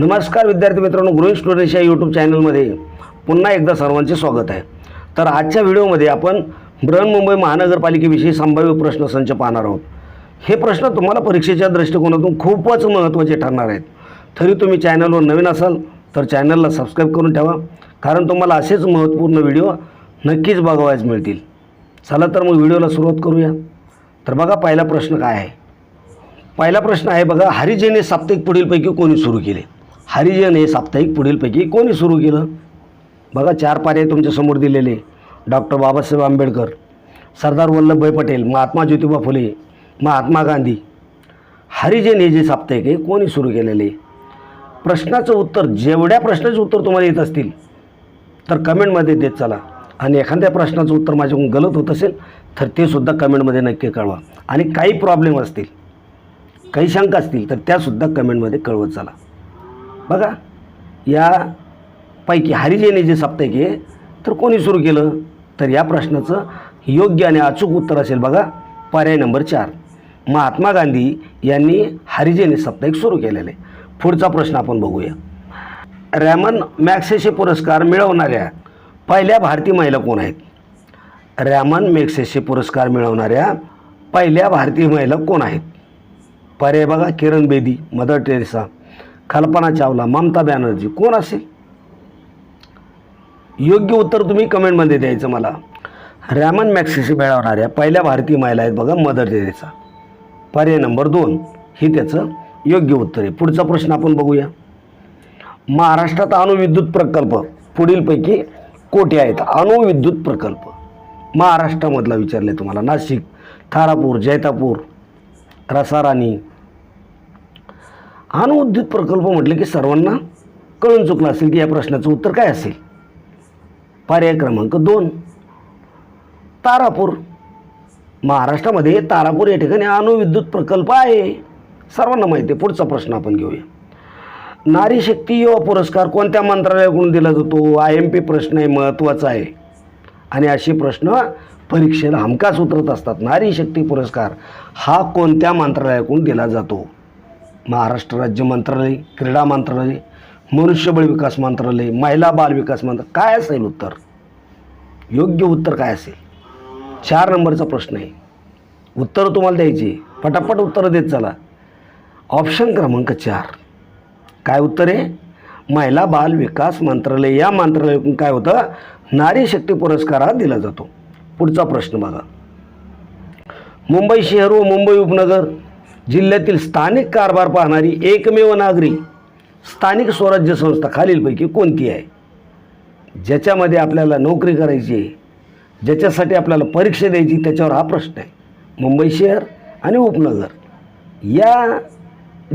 नमस्कार विद्यार्थी मित्रांनो ग्रोईंग स्टुडंट्स या यूट्यूब चॅनलमध्ये पुन्हा एकदा सर्वांचे स्वागत आहे. तर आजच्या व्हिडिओमध्ये आपण बृहन्मुंबई महानगरपालिकेविषयी संभाव्य प्रश्नसंच पाहणार आहोत. हे प्रश्न तुम्हाला परीक्षेच्या दृष्टिकोनातून खूपच महत्त्वाचे ठरणार आहेत. तरी तुम्ही चॅनलवर नवीन असाल तर चॅनलला सबस्क्राईब करून ठेवा कारण तुम्हाला असेच महत्त्वपूर्ण व्हिडिओ नक्कीच बघावयास मिळतील. चला तर मग व्हिडिओला सुरुवात करूया. तर बघा पहिला प्रश्न काय आहे. पहिला प्रश्न आहे बघा हरिजेने साप्ताहिक पुढीलपैकी कोणी सुरू केले? हरिजन हे साप्ताहिक पुढीलपैकी कोणी सुरू केलं? बघा चार पर्याय तुमच्यासमोर दिलेले. डॉक्टर बाबासाहेब आंबेडकर सरदार वल्लभभाई पटेल महात्मा ज्योतिबा फुले महात्मा गांधी. हरिजन हे जे साप्ताहिक आहे कोणी सुरू केलेले? प्रश्नाचं उत्तर जेवढ्या प्रश्नाचे उत्तर तुम्हाला येत असतील तर कमेंटमध्ये देत चला. आणि एखाद्या प्रश्नाचं उत्तर माझ्याकडून गलत होत असेल तर ते सुद्धा कमेंटमध्ये नक्की कळवा. आणि काही प्रॉब्लेम असतील काही शंका असतील तर त्यासुद्धा कमेंटमध्ये कळवत चला. बघा यापैकी हरिजने जे साप्ताहिक आहे तर कोणी सुरू केलं? तर या प्रश्नाचं योग्य आणि अचूक उत्तर असेल बघा पर्याय नंबर चार. महात्मा गांधी यांनी हरिजने साप्ताहिक सुरू केलेले. पुढचा प्रश्न आपण बघूया. रॅमन मॅक्सेसे पुरस्कार मिळवणाऱ्या पहिल्या भारतीय महिला कोण आहेत? रॅमन मॅक्सेसे पुरस्कार मिळवणाऱ्या पहिल्या भारतीय महिला कोण आहेत? पर्याय बघा किरण बेदी मदर टेरेसा कल्पना चावला ममता बॅनर्जी कोण असेल? योग्य उत्तर तुम्ही कमेंटमध्ये द्यायचं मला. रॅमन मॅक्सिशी मिळवणाऱ्या पहिल्या भारतीय महिला आहेत बघा मदर टेरेसा. पर्याय नंबर दोन हे त्याचं योग्य उत्तर आहे. पुढचा प्रश्न आपण बघूया. महाराष्ट्रात अणुविद्युत प्रकल्प पुढीलपैकी कोठे आहेत? अणुविद्युत प्रकल्प. महाराष्ट्रामधला विचारले तुम्हाला नाशिक थारापूर जैतापूर रसाराणी अणुविद्युत प्रकल्प म्हटलं की सर्वांना कळून चुकलं असेल की या प्रश्नाचं उत्तर काय असेल? पर्याय क्रमांक दोन. तारापूर. महाराष्ट्रामध्ये तारापूर या ठिकाणी अणुविद्युत प्रकल्प आहे. सर्वांना माहिती आहे. पुढचा प्रश्न आपण घेऊया. नारी शक्ती युवा पुरस्कार कोणत्या मंत्रालयाकडून दिला जातो? आय एम पी प्रश्न आहे महत्त्वाचा आहे. आणि असे प्रश्न परीक्षेला हमखास उतरत असतात. नारी शक्ती पुरस्कार हा कोणत्या मंत्रालयाकडून दिला जातो? महाराष्ट्र राज्य मंत्रालय क्रीडा मंत्रालय मनुष्यबळ विकास मंत्रालय महिला बाल विकास मंत्रालय काय असेल उत्तर? योग्य उत्तर काय असेल? चार नंबरचा प्रश्न आहे. उत्तरं तुम्हाला द्यायची पटापट उत्तरं देत चला. ऑप्शन क्रमांक चार. काय उत्तर आहे? महिला बाल विकास मंत्रालय. या मंत्रालयातून काय होतं? नारी शक्ती पुरस्कार हा दिला जातो. पुढचा प्रश्न बघा. मुंबई शहर व मुंबई उपनगर. जिल्ह्यातील स्थानिक कारभार पाहणारी एकमेव नागरी स्थानिक स्वराज्य संस्था खालीलपैकी कोणती आहे? ज्याच्यामध्ये आपल्याला नोकरी करायची आहे ज्याच्यासाठी आपल्याला परीक्षा द्यायची त्याच्यावर हा प्रश्न आहे. मुंबई शहर आणि उपनगर. या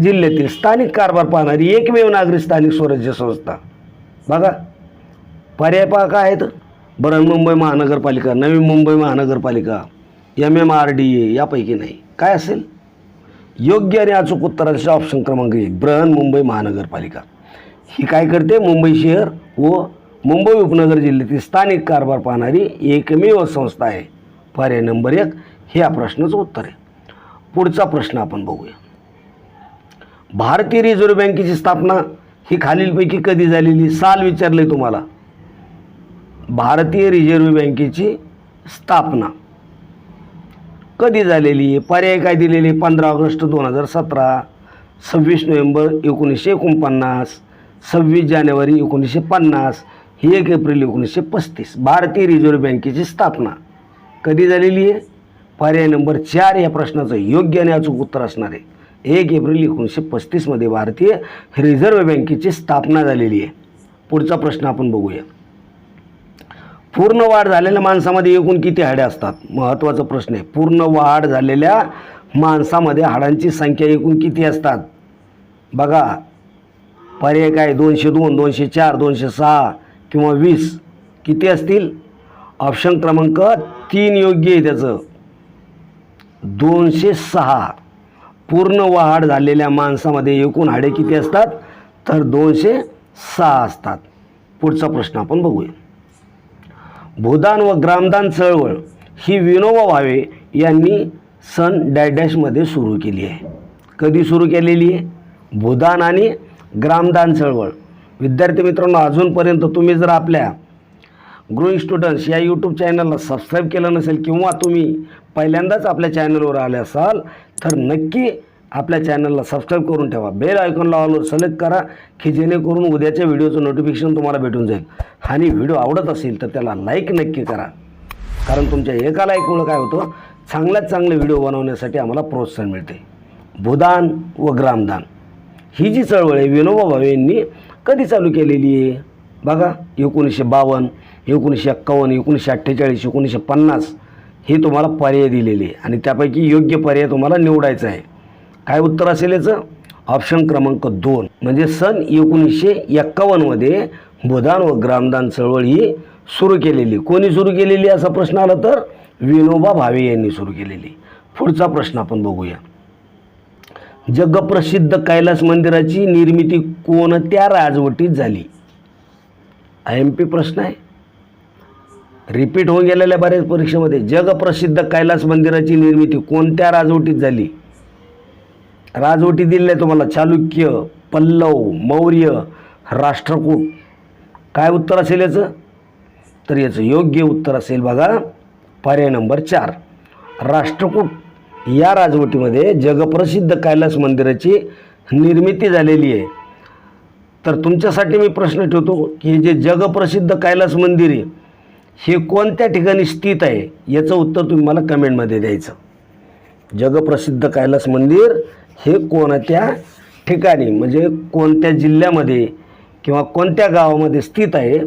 जिल्ह्यातील स्थानिक कारभार पाहणारी एकमेव नागरी स्थानिक स्वराज्य संस्था. बघा पर्याय पहा काय आहेत. बृहन्मुंबई महानगरपालिका नवी मुंबई महानगरपालिका M M R D A यापैकी नाही. काय असेल? योग्य आणि अचूक उत्तराचे ऑप्शन क्रमांक एक ब्रहन मुंबई महानगरपालिका. ही काय करते? मुंबई शहर व मुंबई उपनगर जिल्ह्यातील स्थानिक कारभार पाहणारी एकमेव संस्था आहे. पर्याय नंबर एक हे या प्रश्नाचं उत्तर आहे. पुढचा प्रश्न आपण बघूया. भारतीय रिझर्व्ह बँकेची स्थापना ही खालीलपैकी कधी झालेली? साल विचारले तुम्हाला. भारतीय रिझर्व्ह बँकेची स्थापना. कधी झालेली आहे? पर्याय काय दिलेले? पंधरा ऑगस्ट दोन हजार सतरा सव्वीस नोव्हेंबर एकोणीसशे एकोणपन्नास सव्वीस जानेवारी एकोणीसशे पन्नास एक एप्रिल एकोणीसशे पस्तीस. भारतीय रिझर्व्ह बँकेची स्थापना कधी झालेली आहे? पर्याय नंबर चार या प्रश्नाचं योग्य आणि अचूक उत्तर असणार आहे. एक एप्रिल एकोणीसशे पस्तीसमध्ये भारतीय रिझर्व्ह बँकेची स्थापना झालेली आहे. पुढचा प्रश्न आपण बघूया. पूर्ण वाढ झालेल्या माणसामध्ये एकूण किती हाडे असतात? महत्त्वाचा प्रश्न आहे. पूर्ण वाढ झालेल्या माणसामध्ये हाडांची संख्या एकूण किती असतात? बघा पर्याय काय? दोनशे दोन दोनशे चार दोनशे सहा किंवा वीस किती असतील? ऑप्शन क्रमांक तीन योग्य आहे त्याचं. दोनशे सहा. पूर्ण वाढ झालेल्या माणसामध्ये एकूण हाडे किती असतात? तर दोनशे सहा असतात. पुढचा प्रश्न आपण बघूया. भूदान व ग्रामदान चळवळ ही विनोबा भावे यांनी सन डॅडॅशमध्ये सुरू केली आहे. कधी सुरू केलेली आहे? भूदान आणि ग्रामदान चळवळ. विद्यार्थी मित्रांनो अजूनपर्यंत तुम्ही जर आपल्या ग्रोईंग स्टुडंट्स या यूट्यूब चॅनलला सबस्क्राईब केलं नसेल किंवा तुम्ही पहिल्यांदाच आपल्या चॅनलवर आले असाल तर नक्की आपल्या चॅनलला सबस्क्राईब करून ठेवा. बेल आयकॉनला ऑलवर सिलेक्ट करा की जेणेकरून उद्याच्या व्हिडिओचं नोटिफिकेशन तुम्हाला भेटून जाईल. आणि व्हिडिओ आवडत असेल तर त्याला लाईक नक्की करा. कारण तुमच्या एका लाईकमुळं काय होतं चांगल्यात चांगले व्हिडिओ बनवण्यासाठी आम्हाला प्रोत्साहन मिळते. भूदान व ग्रामदान. ही जी चळवळ आहे विनोबा भावे यांनी कधी चालू केलेली आहे? बघा एकोणीसशे बावन्न एकोणीसशे एक्कावन्न एकोणीसशे अठ्ठेचाळीस एकोणीसशे पन्नास हे तुम्हाला पर्याय दिलेले आहे. आणि त्यापैकी योग्य पर्याय तुम्हाला निवडायचा आहे. काय उत्तर असेल याचं? ऑप्शन क्रमांक दोन. म्हणजे सन एकोणीसशे एक्कावन्नमध्ये भूदान व ग्रामदान चळवळ ही सुरू केलेली. कोणी सुरू केलेली असा प्रश्न आला तर? विनोबा भावे यांनी सुरू केलेली. पुढचा प्रश्न आपण बघूया. जगप्रसिद्ध कैलास मंदिराची निर्मिती कोणत्या राजवटीत झाली. आय एम पी प्रश्न आहे. रिपीट होऊन गेलेल्या बऱ्याच परीक्षेमध्ये. जगप्रसिद्ध कैलास मंदिराची निर्मिती कोणत्या राजवटीत झाली. राजवटी दिल्या तुम्हाला. चालुक्य पल्लव मौर्य राष्ट्रकूट. काय उत्तर असेल याचं? तर याचं योग्य उत्तर असेल बघा पर्याय नंबर चार. राष्ट्रकूट या राजवटीमध्ये जगप्रसिद्ध कैलास मंदिराची निर्मिती झालेली आहे. तर तुमच्यासाठी मी प्रश्न ठेवतो की हे जे जगप्रसिद्ध कैलास मंदिर आहे हे कोणत्या ठिकाणी स्थित आहे? याचं उत्तर तुम्ही मला कमेंटमध्ये द्यायचं. जगप्रसिद्ध कैलास मंदिर हे कोणत्या ठिकाणी म्हणजे कोणत्या जिल्ह्यामध्ये किंवा कोणत्या गावामध्ये स्थित आहे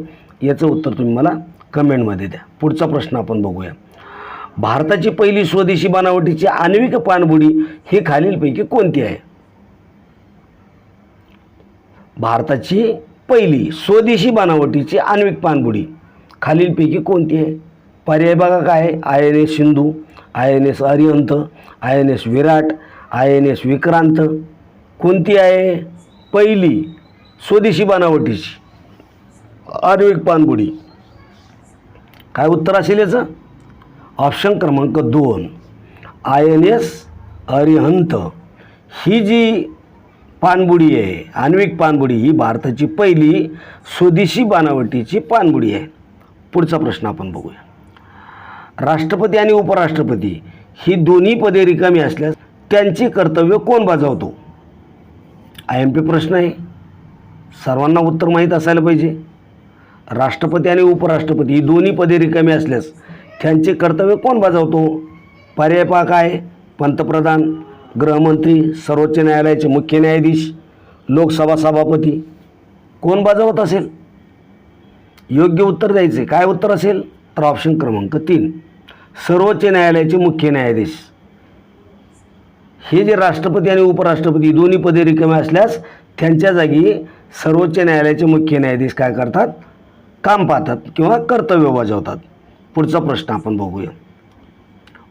याचं उत्तर तुम्ही मला कमेंटमध्ये द्या. पुढचा प्रश्न आपण बघूया. भारताची पहिली स्वदेशी बनावटीची आण्विक पाणबुडी ही खालीलपैकी कोणती आहे? भारताची पहिली स्वदेशी बनावटीची आण्विक पाणबुडी खालीलपैकी कोणती आहे? पर्याय बघा काय आहे? I N S Sindhu I N S Arihant I N S Virat I N S Vikrant कोणती आहे? पहिली. स्वदेशी बनावटीची. आण्विक पाणबुडी काय उत्तर असेल याचं? ऑप्शन क्रमांक दोन. I N S Arihant. ही जी पाणबुडी आहे आण्विक पाणबुडी ही भारताची पहिली स्वदेशी बनावटीची पाणबुडी आहे. पुढचा प्रश्न आपण बघूया. राष्ट्रपती आणि उपराष्ट्रपती ही दोन्ही पदे रिकामी असल्यास त्यांची कर्तव्य कोण बजावतो? आय एम पी प्रश्न आहे. सर्वांना उत्तर माहीत असायला पाहिजे. राष्ट्रपती आणि उपराष्ट्रपती ही दोन्ही पदे रिकामी असल्यास त्यांचे कर्तव्य कोण बजावतो? पर्याय पहा काय पंतप्रधान गृहमंत्री सर्वोच्च न्यायालयाचे मुख्य न्यायाधीश लोकसभा सभापती. कोण बजावत असेल? योग्य उत्तर द्यायचे. काय उत्तर असेल? तर ऑप्शन क्रमांक तीन. सर्वोच्च न्यायालयाचे मुख्य न्यायाधीश. हे जे राष्ट्रपती आणि उपराष्ट्रपती दोन्ही पदे रिकामे असल्यास त्यांच्या जागी सर्वोच्च न्यायालयाचे मुख्य न्यायाधीश काय करतात? काम पाहतात किंवा कर्तव्य बजावतात. पुढचा प्रश्न आपण बघूया.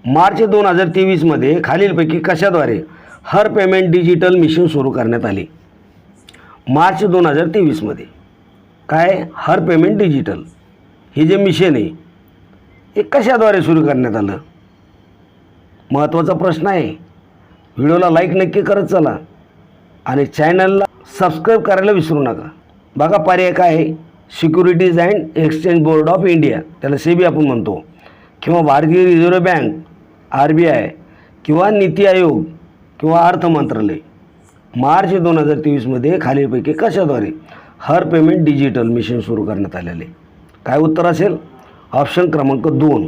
मार्च दोन हजार तेवीसमध्ये खालीलपैकी कशाद्वारे हर पेमेंट डिजिटल मिशन सुरू करण्यात आले? मार्च दोन हजार तेवीसमध्ये काय? Har payment digital. हे जे मिशन आहे हे कशाद्वारे सुरू करण्यात आलं? महत्त्वाचा प्रश्न आहे. व्हिडिओला लाईक नक्की करत चला. आणि चॅनलला सबस्क्राईब करायला विसरू नका. बघा पर्याय काय आहे? Securities and exchange board of India त्याला सेबी आपण म्हणतो. किंवा भारतीय reserve bank R B I किंवा नीती आयोग किंवा अर्थ मंत्रालय. मार्च दोन हजार तेवीसमध्ये खालीलपैकी कशाद्वारे हर पेमेंट डिजिटल मिशन सुरू करण्यात आलेले काय उत्तर असेल? ऑप्शन क्रमांक दोन.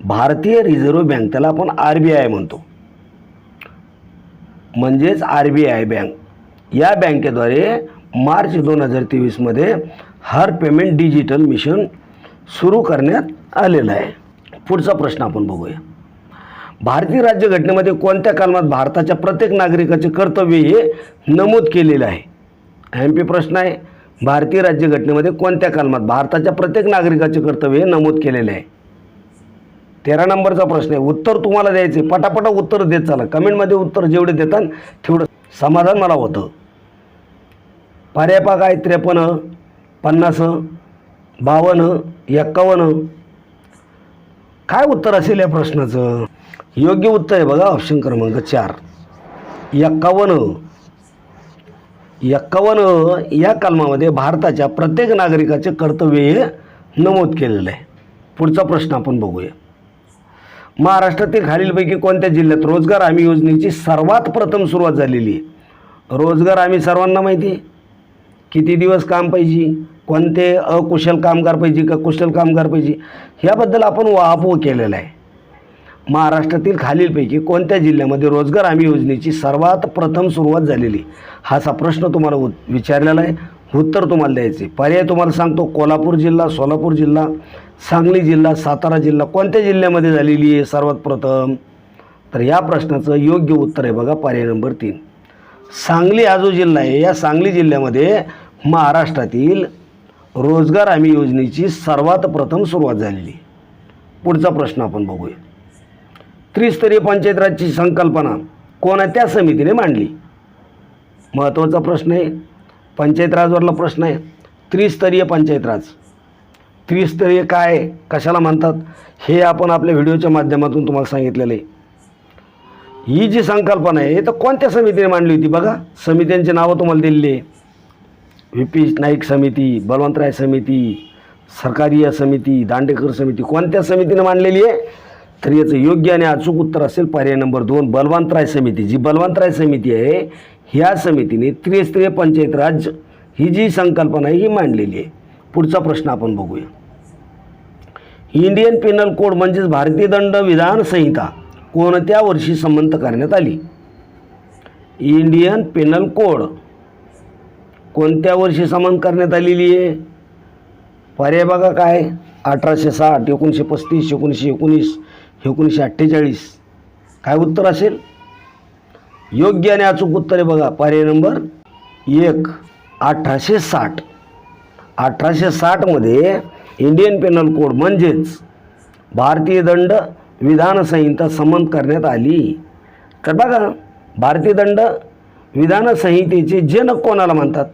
भारतीय रिझर्व्ह बँक त्याला आपण आर बी आय म्हणतो. म्हणजेच आर बी आय बँक. या बँकेद्वारे मार्च दोन हजार तेवीसमध्ये हर पेमेंट डिजिटल मिशन सुरू करण्यात आलेलं आहे. पुढचा प्रश्न आपण बघूया. भारतीय राज्यघटनेमध्ये कोणत्या कलमात भारताच्या प्रत्येक नागरिकाचे कर्तव्य हे नमूद केलेलं आहे? एम पी प्रश्न आहे. भारतीय राज्यघटनेमध्ये कोणत्या कलमात भारताच्या प्रत्येक नागरिकाचे कर्तव्य हे नमूद केलेले आहे? तेरा नंबरचा प्रश्न आहे. उत्तर तुम्हाला द्यायचे. पटापटा उत्तर देत चाला. कमेंटमध्ये उत्तर जेवढे देतात तेवढं समाधान मला होतं. पार्यापाक पा काय त्रेपन्न पन्नास बावन्न एक्कावन्न. काय उत्तर असेल या प्रश्नाचं? योग्य उत्तर आहे बघा ऑप्शन क्रमांक चार. एक्कावन्न. एक्कावन्न या कलमामध्ये भारताच्या प्रत्येक नागरिकाचे कर्तव्य हे नमूद केलेलं आहे. पुढचा प्रश्न आपण बघूया. महाराष्ट्रातील खालीलपैकी कोणत्या जिल्ह्यात रोजगार हमी योजनेची सर्वात प्रथम सुरुवात झालेली आहे? रोजगार हमी सर्वांना माहिती आहे? किती दिवस काम पाहिजे? कोणते अकुशल कामगार पाहिजे का कुशल कामगार पाहिजे? ह्याबद्दल आपण वाहपूह केलेला आहे. महाराष्ट्रातील खालीलपैकी कोणत्या जिल्ह्यामध्ये रोजगार हमी योजनेची सर्वात प्रथम सुरुवात झालेली हा असा प्रश्न तुम्हाला उत विचारलेला आहे. उत्तर तुम्हाला द्यायचे. पर्याय तुम्हाला सांगतो कोल्हापूर जिल्हा सोलापूर जिल्हा सांगली जिल्हा सातारा जिल्हा कोणत्या जिल्ह्यामध्ये झालेली आहे सर्वात प्रथम? तर या प्रश्नाचं योग्य उत्तर आहे बघा पर्याय नंबर तीन. सांगली हा जो जिल्हा आहे या सांगली जिल्ह्यामध्ये महाराष्ट्रातील रोजगार हमी योजनेची सर्वात प्रथम सुरुवात झालेली. पुढचा प्रश्न आपण बघूया. त्रिस्तरीय पंचायत राजची संकल्पना कोणत्या समितीने मांडली. महत्त्वाचा प्रश्न आहे. पंचायत राजवरला प्रश्न आहे. त्रिस्तरीय पंचायत राज. त्रिस्तरीय काय आहे? कशाला म्हणतात हे आपण आपल्या व्हिडिओच्या माध्यमातून तुम्हाला सांगितलेलं आहे. ही जी संकल्पना आहे तर कोणत्या समितीने मांडली होती बघा? समित्यांची नावं तुम्हाला दिलेली आहे. व्ही पी नाईक समिती बलवंतराय समिती सरकारीय समिती दांडेकर समिती कोणत्या समितीने मांडलेली आहे? तर याचं योग्य आणि अचूक उत्तर असेल पर्याय नंबर दोन बलवंतराय समिती. जी बलवंतराय समिती आहे ह्या समितीने त्रिस्तरीय पंचायत राज ही जी संकल्पना आहे ही मांडलेली आहे. पुढचा प्रश्न आपण बघूया. इंडियन पेनल कोड म्हणजेच भारतीय दंड विधान संहिता कोणत्या वर्षी संमत करण्यात आली? इंडियन पेनल कोड कोणत्या वर्षी समंत करण्यात आलेली आहे? पर्याय बघा काय? अठराशे साठ एकोणीसशे पस्तीस एकोणीसशे एकोणीस एकोणीसशे अठ्ठेचाळीस. काय उत्तर असेल? योग्य आणि अचूक उत्तर आहे बघा. पर्याय नंबर एक अठराशे साठ. अठराशे साठमध्ये इंडियन पेनल कोड म्हणजेच भारतीय दंड विधानसंहिता संमत करण्यात आली. तर बघा भारतीय दंड विधानसंहितेचे जनक कोणाला म्हणतात?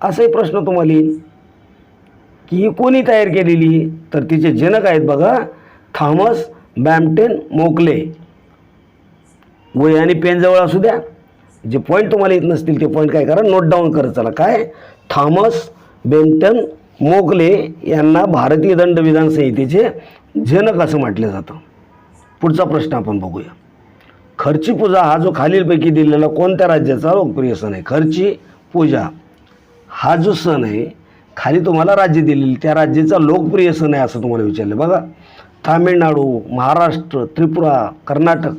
असाही प्रश्न तुम्हाला. येईल की ही कोणी तयार केलेली? तर तिचे जनक आहेत बघा थॉमस बॅम्पटेन मोकले. वही आणि पेनजवळ असू द्या. जे पॉईंट तुम्हाला येत नसतील ते पॉईंट काय करा. नोट डाऊन करत चला काय? थॉमस बेंटन मोगले यांना भारतीय दंड विधानसंहितेचे जनक असं म्हटलं जातं. पुढचा प्रश्न आपण बघूया. खर्ची पूजा हा जो खालीलपैकी दिलेला कोणत्या राज्याचा लोकप्रिय सण आहे? खर्ची पूजा हा जो सण आहे खाली तुम्हाला राज्य दिलेली त्या राज्याचा लोकप्रिय सण आहे असं तुम्हाला विचारलं. बघा तामिळनाडू महाराष्ट्र त्रिपुरा कर्नाटक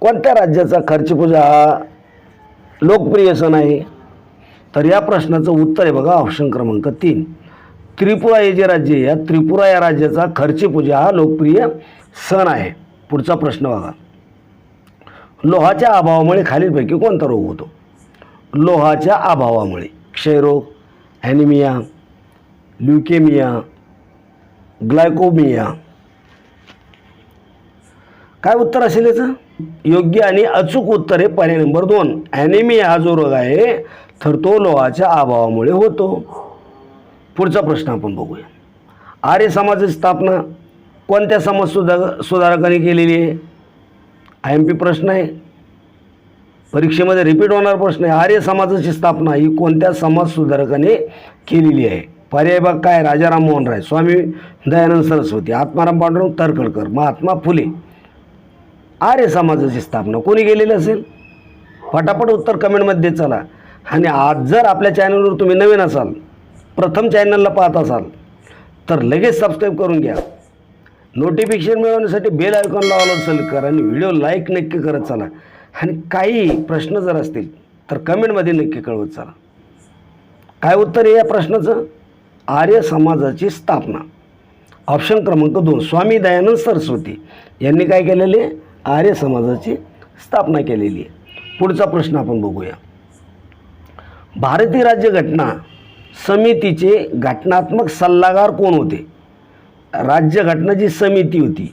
कोणत्या राज्याचा खर्चपूजा हा लोकप्रिय सण आहे? तर या प्रश्नाचं उत्तर आहे बघा ऑप्शन क्रमांक तीन. त्रिपुरा हे जे राज्य आहे या त्रिपुरा या राज्याचा खर्चपूजा हा लोकप्रिय सण आहे. पुढचा प्रश्न बघा. लोहाच्या अभावामुळे खालीलपैकी कोणता रोग होतो? लोहाच्या अभावामुळे क्षयरोग ॲनिमिया ल्युकेमिया ग्लायकोमिया काय उत्तर असेल याचं? योग्य आणि अचूक उत्तर आहे पर्याय नंबर दोन. ॲनिमिया हा जो रोग आहे तर तो लोहाच्या अभावामुळे होतो. पुढचा प्रश्न आपण बघूया. आर्य समाजाची स्थापना कोणत्या समाज सुधार सुधारकांनी केलेली आहे? आय एम पी प्रश्न आहे. परीक्षेमध्ये रिपीट होणार प्रश्न आहे. आर्य समाजाची स्थापना ही कोणत्या समाज सुधारकाने केलेली आहे? पर्याय बघ काय? राजा राममोहन राय. स्वामी दयानंद सरस्वती. आत्माराम पांडुरंग तरखडकर. महात्मा फुले. आर्य समाजाची स्थापना कोणी केलेली असेल? फटाफट उत्तर कमेंटमध्ये चला. आणि आज जर आपल्या चॅनलवर तुम्ही नवीन असाल प्रथम चॅनलला पाहत असाल तर लगेच सबस्क्राईब करून घ्या. नोटिफिकेशन मिळवण्यासाठी बेल आयकॉन लावायला असेल करा आणि व्हिडिओ लाईक नक्की करत चला. आणि काही प्रश्न जर असतील तर कमेंटमध्ये नक्की कळवत चला. काय उत्तर आहे या प्रश्नाचं? आर्य समाजाची स्थापना. ऑप्शन क्रमांक दोन स्वामी दयानंद सरस्वती. यांनी काय केलेले? आहे? आर्य समाजाची स्थापना केलेली आहे. पुढचा प्रश्न आपण बघूया. भारतीय राज्यघटना समितीचे घटनात्मक सल्लागार कोण होते? राज्यघटना जी समिती होती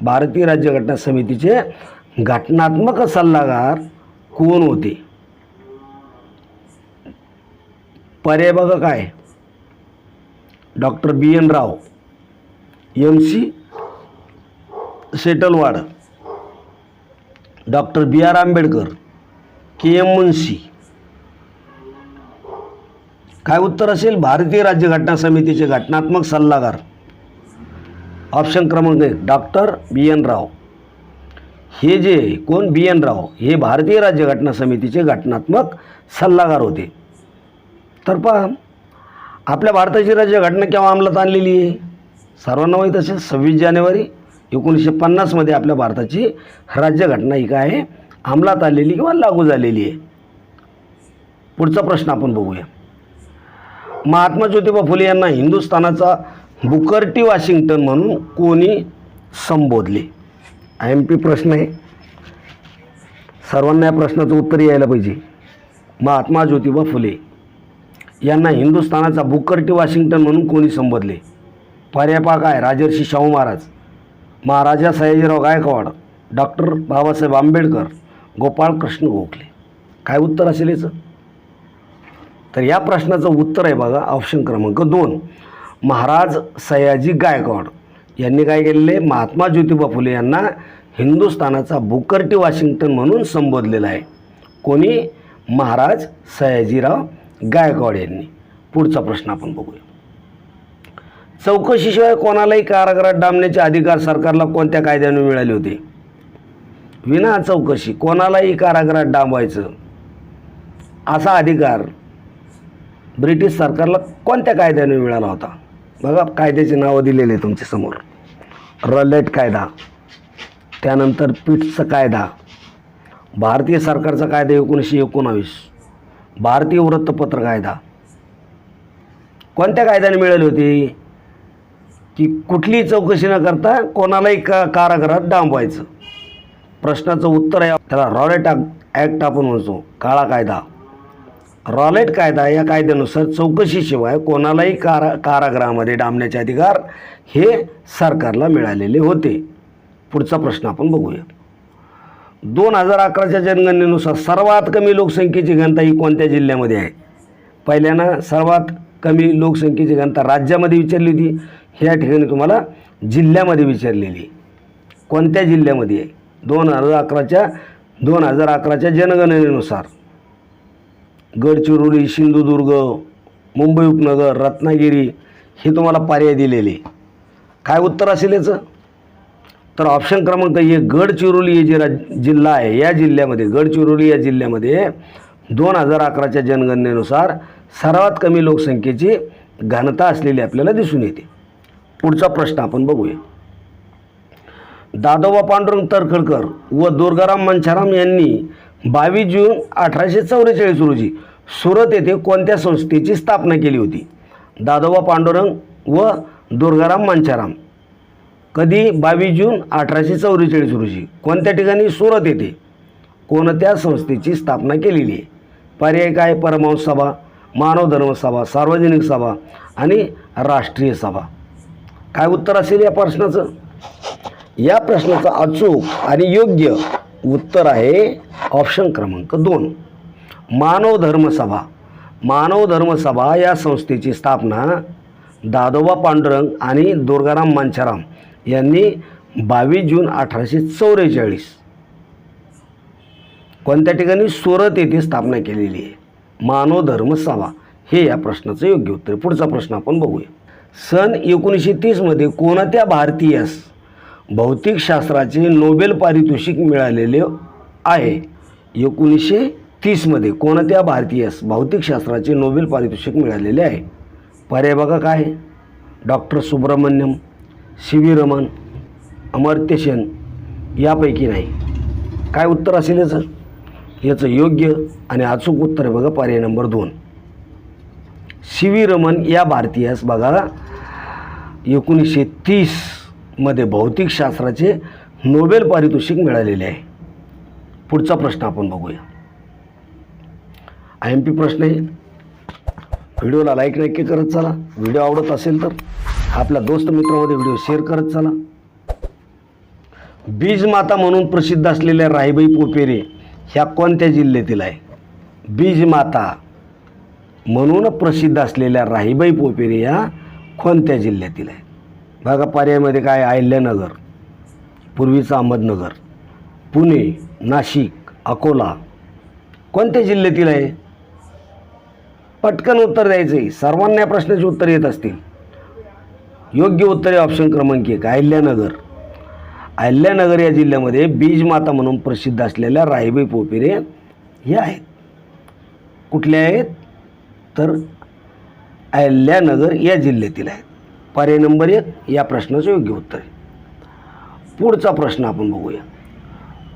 भारतीय राज्यघटना समितीचे घटनात्मक सल्लागार कोण होते? पर्याय बघा काय? Doctor B N Rau M C Setalvad. Doctor B R Ambedkar K M Munshi काय उत्तर असेल? भारतीय राज्यघटना समितीचे घटनात्मक सल्लागार. ऑप्शन क्रमांक एक डॉक्टर बी एन राव. हे जे कोण? B N Rau. हे भारतीय राज्यघटना समितीचे घटनात्मक सल्लागार होते. तर पहा आपल्या भारताची राज्यघटना केव्हा अंमलात आणलेली आहे? सर्वांना माहीत असेल सव्वीस जानेवारी एकोणीसशे पन्नासमध्ये आपल्या भारताची राज्यघटना ही काय आहे? अंमलात आलेली किंवा लागू झालेली आहे? पुढचा प्रश्न आपण बघूया. महात्मा ज्योतिबा फुले यांना हिंदुस्थानाचा बुकर्टी वॉशिंग्टन म्हणून कोणी संबोधले? आय एम पी प्रश्न आहे. सर्वांना या प्रश्नाचं उत्तर यायला पाहिजे. महात्मा ज्योतिबा फुले यांना हिंदुस्थानाचा बुकर्टी वॉशिंग्टन म्हणून कोणी संबोधले? पर्यापा काय राजर्षी शाहू महाराज. महाराजा सयाजीराव गायकवाड डॉक्टर बाबासाहेब आंबेडकर गोपाळ कृष्ण गोखले. काय उत्तर असेल याचं? तर या प्रश्नाचं उत्तर आहे बघा ऑप्शन क्रमांक दोन. महाराज सयाजी गायकवाड यांनी काय केलेले महात्मा ज्योतिबा फुले यांना हिंदुस्थानाचा बुकर्टी वॉशिंग्टन म्हणून संबोधलेला आहे. कोणी? महाराज सयाजीराव गायकवाड यांनी. पुढचा प्रश्न आपण बघूया. चौकशीशिवाय कोणालाही कारागृहात डांबण्याचे अधिकार सरकारला कोणत्या कायद्याने मिळाले होते? विना चौकशी कोणालाही कारागृहात डांबायचं असा अधिकार ब्रिटिश सरकारला कोणत्या कायद्याने मिळाला होता? बघा कायद्याचे नावं दिलेले आहे तुमच्यासमोर रलेट कायदा त्यानंतर पिट्सचा कायदा भारतीय सरकारचा कायदा एकोणीसशे एकोणावीस भारतीय वृत्तपत्र कायदा. कोणत्या कायद्याने मिळाली होती? की कुठलीही चौकशी न करता कोणालाही का कारागृहात डांबवायचं. प्रश्नाचं उत्तर आहे त्याला रॉलेट ॲक्ट आपण म्हणतो काळा कायदा. रॉलेट कायदा या कायद्यानुसार चौकशीशिवाय कोणालाही कारा कारागृहामध्ये डांबण्याचे अधिकार हे सरकारला मिळालेले होते. पुढचा प्रश्न आपण बघूया. दोन हजार अकराच्या जनगणनेनुसार सर्वात कमी लोकसंख्येची घनता ही कोणत्या जिल्ह्यामध्ये आहे? पहिल्यानं सर्वात कमी लोकसंख्येची घनता राज्यामध्ये विचारली होती. ह्या ठिकाणी तुम्हाला जिल्ह्यामध्ये विचारलेली आहे. कोणत्या जिल्ह्यामध्ये आहे? दोन हजार अकराच्या दोन हजार अकराच्या जनगणनेनुसार. गडचिरोली सिंधुदुर्ग मुंबई उपनगर रत्नागिरी हे तुम्हाला पर्याय दिलेले काय उत्तर असेल याचं? तर ऑप्शन क्रमांक एक गडचिरोली हे जे राज जिल्हा आहे या जिल्ह्यामध्ये गडचिरोली या जिल्ह्यामध्ये दोन हजार अकराच्या जनगणनेनुसार सर्वात कमी लोकसंख्येची घनता असलेली आपल्याला दिसून येते. पुढचा प्रश्न आपण बघूया. दादोबा पांडुरंग तरखडकर व दुर्गाराम मंचाराम यांनी बावीस जून अठराशे चौवेचाळीस रोजी सुरत येथे कोणत्या संस्थेची स्थापना केली होती? दादोबा पांडुरंग व दुर्गाराम मंचाराम कधी? बावीस जून अठराशे चौवेचाळीस रोजी. कोणत्या ठिकाणी सुरत येथे? कोणत्या संस्थेची स्थापना केलेली आहे? पर्याय काय? परमहंस सभा मानव धर्म सभा सार्वजनिक सभा आणि राष्ट्रीय सभा. काय उत्तर असेल या प्रश्नाचं? या प्रश्नाचं अचूक आणि योग्य उत्तर आहे ऑप्शन क्रमांक दोन. मानव धर्म सभा. मानव धर्म सभा या संस्थेची स्थापना दादोबा पांडुरंग आणि दुर्गाराम मांचाराम यांनी बावीस जून अठराशे चौवेचाळीस. कोणत्या ठिकाणी? सुरत येथे स्थापना केलेली आहे. मानव धर्म सभा. हे या प्रश्नाचं योग्य उत्तर पुढचा प्रश्न आपण बघूया. सन एकोणीसशे तीसमध्ये कोणत्या भारतीयास भौतिकशास्त्राचे नोबेल पारितोषिक मिळालेले आहे? एकोणीसशे तीसमध्ये कोणत्या भारतीयास भौतिकशास्त्राचे नोबेल पारितोषिक मिळालेले आहे? पर्याय बघा काय doctor Subrahmanyan C V Raman Amartya Sen यापैकी नाही. काय उत्तर असेल याचं? याचं योग्य आणि अचूक उत्तर आहे बघा पर्याय नंबर दोन. सी व्ही रमन या भारतीयास बघा. एकोणीसशे तीसमध्ये भौतिकशास्त्राचे नोबेल पारितोषिक मिळालेले आहे. पुढचा प्रश्न आपण बघूया. आय एम पी प्रश्न आहे. व्हिडिओला लाईक नक्की करत चला. व्हिडिओ आवडत असेल तर आपल्या दोस्त मित्रामध्ये व्हिडिओ शेअर करत चला. बीजमाता म्हणून प्रसिद्ध असलेल्या राहीबाई पोपेरे ह्या कोणत्या जिल्ह्यातील आहे? बीजमाता म्हणून प्रसिद्ध असलेल्या राहीबाई पोपेरे या कोणत्या जिल्ह्यातील आहे? बघा पर्यायमध्ये काय अहिल्यानगर पूर्वीचं अहमदनगर पुणे नाशिक अकोला. कोणत्या जिल्ह्यातील आहे? पटकन उत्तर द्यायचं आहे सर्वांना या प्रश्नाची उत्तर येत असतील. योग्य उत्तरे ऑप्शन क्रमांक एक अहिल्यानगर. अहिल्यानगर या जिल्ह्यामध्ये बीजमाता म्हणून प्रसिद्ध असलेल्या राहीबाई पोपेरे हे आहेत. कुठले आहेत? तर अहिल्यानगर या जिल्ह्यातील आहेत. पर्याय नंबर एक या प्रश्नाचं योग्य उत्तर आहे. पुढचा प्रश्न आपण बघूया.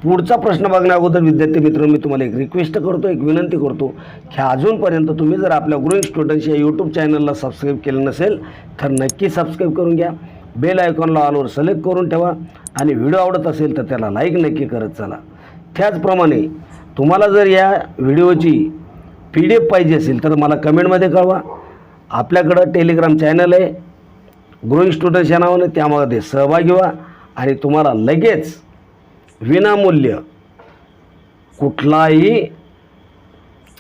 पुढचा प्रश्न बघण्या अगोदर विद्यार्थी मित्रांनो मी तुम्हाला एक रिक्वेस्ट करतो एक विनंती करतो की अजूनपर्यंत तुम्ही जर आपल्या ग्रोईंग स्टुडंट्स या यूट्यूब चॅनलला सबस्क्राईब केलं नसेल तर नक्की सबस्क्राईब करून घ्या. बेल आयकॉनला ऑलवर सिलेक्ट करून ठेवा. आणि व्हिडिओ आवडत असेल तर त्याला लाईक नक्की करत चला. त्याचप्रमाणे तुम्हाला जर या व्हिडिओची पी डी एफ पाहिजे असेल तर मला कमेंटमध्ये कळवा. आपल्याकडं टेलिग्राम चॅनल आहे. ग्रोईंग स्टुडंट्स या नावाने त्यामध्ये सहभागी व्हा आणि तुम्हाला लगेच विनामूल्य कुठलाही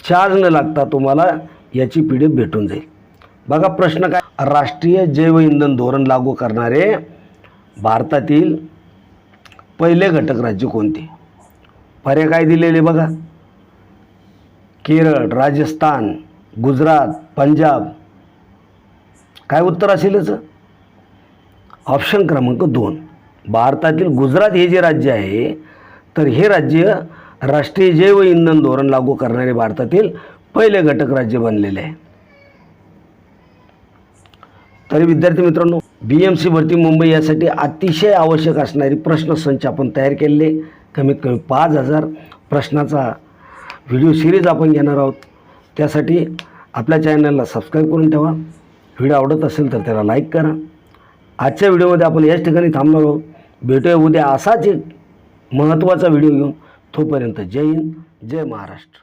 चार्ज न लागता तुम्हाला याची पी डी एफ भेटून जाईल. बघा प्रश्न काय? राष्ट्रीय जैवइंधन धोरण लागू करणारे भारतातील पहिले घटक राज्य कोणते? पर्याय काय दिलेले बघा? केरळ राजस्थान गुजरात पंजाब काय उत्तर असेल याचं? ऑप्शन क्रमांक दोन. भारतातील गुजरात हे जे राज्य आहे तर हे राज्य राष्ट्रीय जैव इंधन धोरण लागू करणारे भारतातील पहिले घटक राज्य बनलेले आहे. तरी विद्यार्थी मित्रांनो बी एम सी भरती मुंबई यासाठी अतिशय आवश्यक असणारी प्रश्नसंच आपण तयार केलेले कमीत कमी पाच हजार प्रश्नाचा व्हिडिओ सिरीज आपण घेणार आहोत. त्यासाठी आपल्या चॅनलला सबस्क्राईब करून ठेवा. व्हिडिओ आवडत असेल तर त्याला लाईक करा. आजच्या व्हिडिओमध्ये आपण याच ठिकाणी थांबणार आहोत. भेटूया उद्या असाच एक महत्त्वाचा व्हिडिओ घेऊन. तोपर्यंत जय हिंद जय महाराष्ट्र.